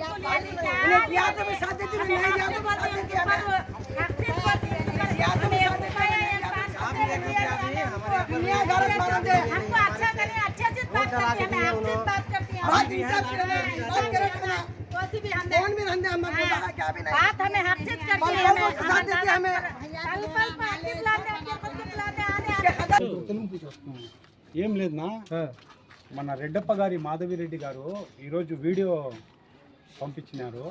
उन्हें दिया तो भी साथ देती नहीं दिया तो भी साथ देती हमें दिया तो भी साथ देती दुनिया गलत मारा दे हमको अच्छा करें अच्छे से बात करती है हमें आपसे बात करती है बात इंसाफ करे ना बात करे ना कोई भी हम कौन भी रहने हम बताया क्या भी नहीं बात हमें हक से करती पल है पल को साथ देती है हमें पल पल पार्टी बुलाते हैं खुद को बुलाते हैं आने इसके खतर ఏం లేదన్నా మన రెడ్డప్ప గారి మాధవిరెడ్డి గారు ఈరోజు వీడియో పంపించినారు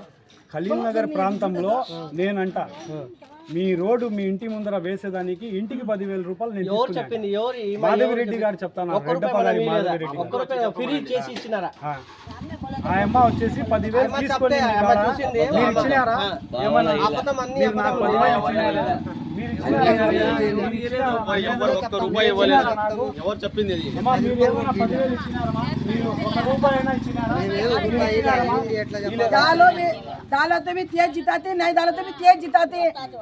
ఖలీల్ నగర్ ప్రాంతంలో నేనంట మీ రోడ్డు మీ ఇంటి ముందర వేసేదానికి ఇంటికి పదివేల రూపాయలు నేను ఎవరు. చెప్పింది ఎవరు మాధవిరెడ్డి గారు చెప్తాను రెడ్డప్ప గారి? మాధవిరెడ్డి ఫ్రీ చేసి ఇచ్చినారా ఆ. అమ్మ వచ్చేసి పదివేలు తీసుకొని మీరు. ఇచ్చినారా. ఏమన్నా అబద్ధం అన్ని మీరు నాకు అబద్ధం. పదివేలు ఇచ్చినారా? మీరు ఇచ్చినారా? మీరు ఇచ్చినారా? ఎవరు ఒక్క రూపాయి ఇవ్వలేదు ఇచ్చినారా నాకు? ఎవరు చెప్పింది ఇది అమ్మా, మీరు ఏమైనా పదివేలు ఇచ్చినారమ్మా? మీరు ఒక రూపాయి అయినా ఇచ్చినారా? మీరు ఇచ్చినారమ్మా? ఇలే- डालो भी डालो तो भी तेज जिताते नहीं डालो तो भी तेज जिताते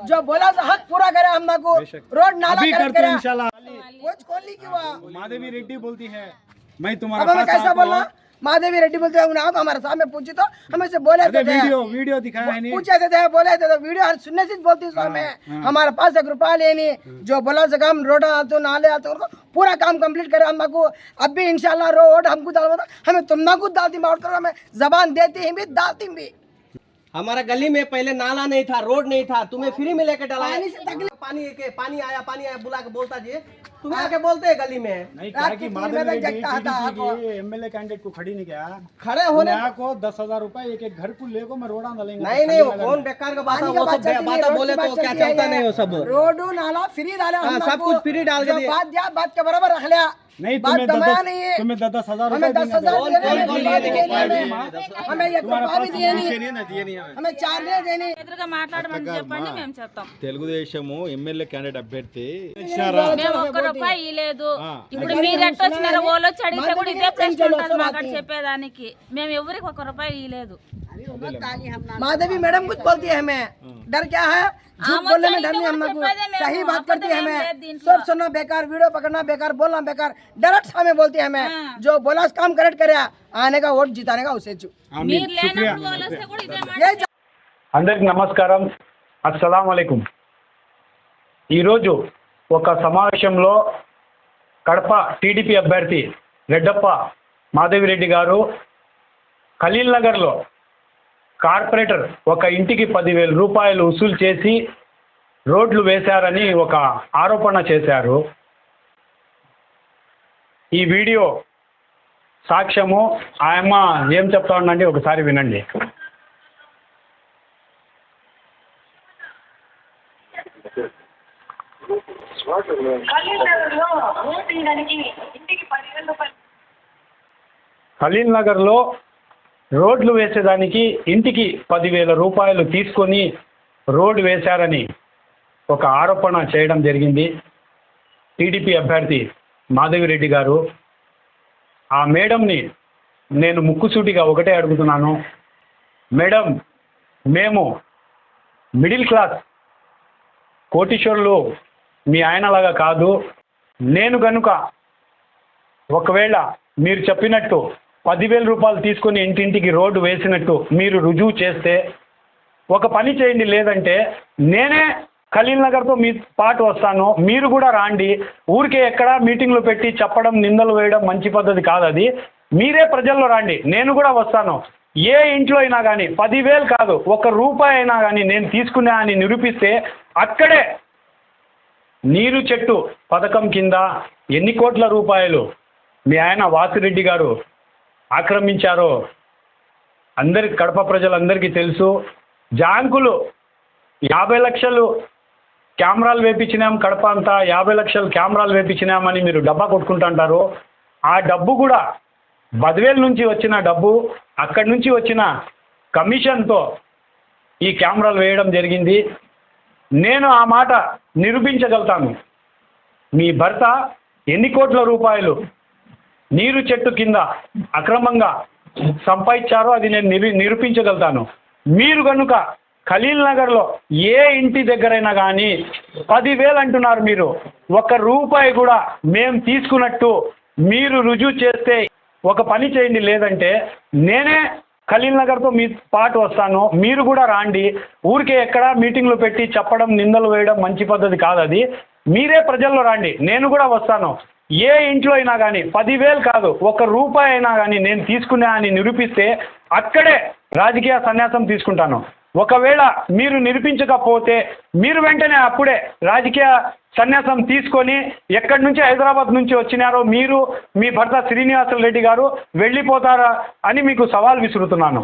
जो बोला तो हक पूरा करे हम लोग को रोड नाला अभी करेक्ट करते करे हैं इंशाल्लाह वो कौन ली क्यों माधवी रेड्डी बोलती है मैं अब तुम्हारा हमें पास कैसा आपको- बोलना महादेवी रेड्डी बोलते हैं उन्हें आओ हमारे सामने पूछी तो हमें से बोले थे वीडियो वीडियो दिखाया नहीं। पूछे थे बोले थे तो वीडियो हर सुनने से बोलती सो हमें हमारे पास एक रुपया लेनी जो बोला से काम रोड आते नाले आते पूरा काम कंप्लीट करे हम को अब भी इंशाल्लाह रोड हमको डाल हमें तुम ना कुछ डालती माउट करो हमें जबान देती हैं भी डालती भी। हमारा गली में पहले नाला नहीं था रोड नहीं था तुम्हें फ्री में लेके डाला पानी से पानी के पानी आया पानी आया बुला के बोलता जी। तुम्हें आके बोलते हैं गली में। नहीं रात क्या के तीन बजे जगता था आपको। एमएलए कैंडिडेट को खड़ी नहीं किया? खड़े होने को दस हज़ार रूपए एक एक घर को ले को मैं रोड़ा डालेंगे नहीं नहीं वो कौन बेकार का बात है? वो बात सब बात बोले तो क्या चलता नहीं वो सब? रोड नाला फ्री डाले हाँ, लोग सब कुछ फ्री डाल बात दिया बात के बराबर रख लिया। नहीं बात तुम्हें दबाया दस नहीं है तुम्हें दस दस हजार हमें रुपए दस हजार कौन- देने कौन- हमें कौन बात लिए देनी नहीं? हमें हमें एक रुपया भी दिए नहीं हमें चार नहीं देनी ఎదురుగా మాట్లాడమని చెప్పండి మేము చెప్తాం తెలుగుదేశము ఎమ్మెల్యే క్యాండిడేట్ అభ్యర్థి మేము ఒక్క రూపాయి ఇవ్వలేదు ఇప్పుడు మీరు ఎట్ట వచ్చినారో వాళ్ళు వచ్చి అడిగితే కూడా ఇదే ప్రశ్న ఉంటుంది మా అక్కడ చెప్పేదానికి మేము ఎవరికి ఒక్క రూపాయి ఇవ్వలేదు माधवी मैडम कुछ बोलती है हमें डर क्या है झूठ आमो बोलने में चली डर नहीं तो हम मुझे लोग पहले मैं सही हूँ, बात आपको करती तो है मैं हमें भेज दी इनको। सब सुनना बेकार वीडियो पकड़ना बेकार बोलना बेकार डायरेक्ट हमें बोलती है हमें हाँ। जो बोला उस काम करेक्ट करे आने का वोट जिताने का उसे चू మీరు లేనప్పుడు వాళ్ళు వస్తే కూడా ఇదే మాట ये అందరికి నమస్కారం అస్సలం అలైకుం ఈరోజు ఒక సమావేశంలో కడప టీడీపీ అభ్యర్థి రెడ్డప్ప మాధవిరెడ్డి గారు ఖలీల్ నగర్లో కార్పొరేటర్ ఒక ఇంటికి పదివేల రూపాయలు వసూలు చేసి రోడ్లు వేశారని ఒక ఆరోపణ చేశారు. ఈ వీడియో సాక్ష్యము. ఆయమ్మ ఏం చెప్తా ఉందండి? ఒకసారి వినండి. ఖలీల్ నగర్లో రోడ్లు వేసేదానికి ఇంటికి పదివేల రూపాయలు తీసుకొని రోడ్డు వేశారని ఒక ఆరోపణ చేయడం జరిగింది. టీడీపీ అభ్యర్థి మాధవిరెడ్డి గారు ఆ మేడంని నేను ముక్కుసూటిగా ఒకటే అడుగుతున్నాను. మేడం మేము మిడిల్ క్లాస్ కోటీశ్వరులు మీ ఆయనలాగా కాదు. నేను కనుక ఒకవేళ మీరు చెప్పినట్టు పదివేల రూపాయలు తీసుకుని ఇంటింటికి రోడ్డు వేసినట్టు మీరు రుజువు చేస్తే ఒక పని చేయండి లేదంటే నేనే ఖలీల్ నగర్తో మీ పాటు వస్తాను మీరు కూడా రాండి. ఊరికే ఎక్కడ మీటింగ్లు పెట్టి చెప్పడం నిందలు వేయడం మంచి పద్ధతి కాదు అది. మీరే ప్రజల్లో రాండి నేను కూడా వస్తాను. ఏ ఇంట్లో అయినా కానీ పదివేలు కాదు ఒక రూపాయి అయినా కానీ నేను తీసుకున్నా అని నిరూపిస్తే అక్కడే నీరు చెట్టు పథకం కింద ఎన్ని కోట్ల రూపాయలు? మీ ఆయన వాసిరెడ్డి గారు ఆక్రమించారో అందరి కడప ప్రజలందరికీ తెలుసు. జాంకులు యాభై లక్షలు కెమెరాలు వేపించినాం కడప అంతా యాభై లక్షలు కెమెరాలు వేపించినామని మీరు డబ్బా కొట్టుకుంటుంటారు. ఆ డబ్బు కూడా బద్వేల్ నుంచి వచ్చిన డబ్బు అక్కడి నుంచి వచ్చిన కమిషన్తో ఈ కెమెరాలు వేయడం జరిగింది. నేను ఆ మాట నిరూపించగలుగుతాను. మీ భర్త ఎన్ని కోట్ల రూపాయలు నీరు చెట్టు కింద అక్రమంగా సంపాదించారో అది నేను నిరూ నిరూపించగలుగుతాను. మీరు కనుక ఖలీల్ నగర్లో ఏ ఇంటి దగ్గరైనా కానీ పదివేలు అంటున్నారు మీరు. ఒక రూపాయి కూడా మేము తీసుకున్నట్టు మీరు రుజువు చేస్తే ఒక పని చేయండి. లేదంటే నేనే ఖలీల్ నగర్తో మీ పాటు వస్తాను. మీరు కూడా రాండి. ఊరికే ఎక్కడ మీటింగ్లు పెట్టి చెప్పడం నిందలు వేయడం మంచి పద్ధతి కాదు అది. మీరే ప్రజల్లో రండి. నేను కూడా వస్తాను. ఏ ఇంట్లో అయినా కానీ పదివేలు కాదు ఒక రూపాయి అయినా కానీ నేను తీసుకున్నా అని నిరూపిస్తే అక్కడే రాజకీయ సన్యాసం తీసుకుంటాను. ఒకవేళ మీరు నిరూపించకపోతే మీరు వెంటనే అప్పుడే రాజకీయ సన్యాసం తీసుకొని ఎక్కడి నుంచి హైదరాబాద్ నుంచి వచ్చినారో మీరు మీ భర్త శ్రీనివాసులు రెడ్డి గారు వెళ్ళిపోతారా అని మీకు సవాల్ విసురుతున్నాను.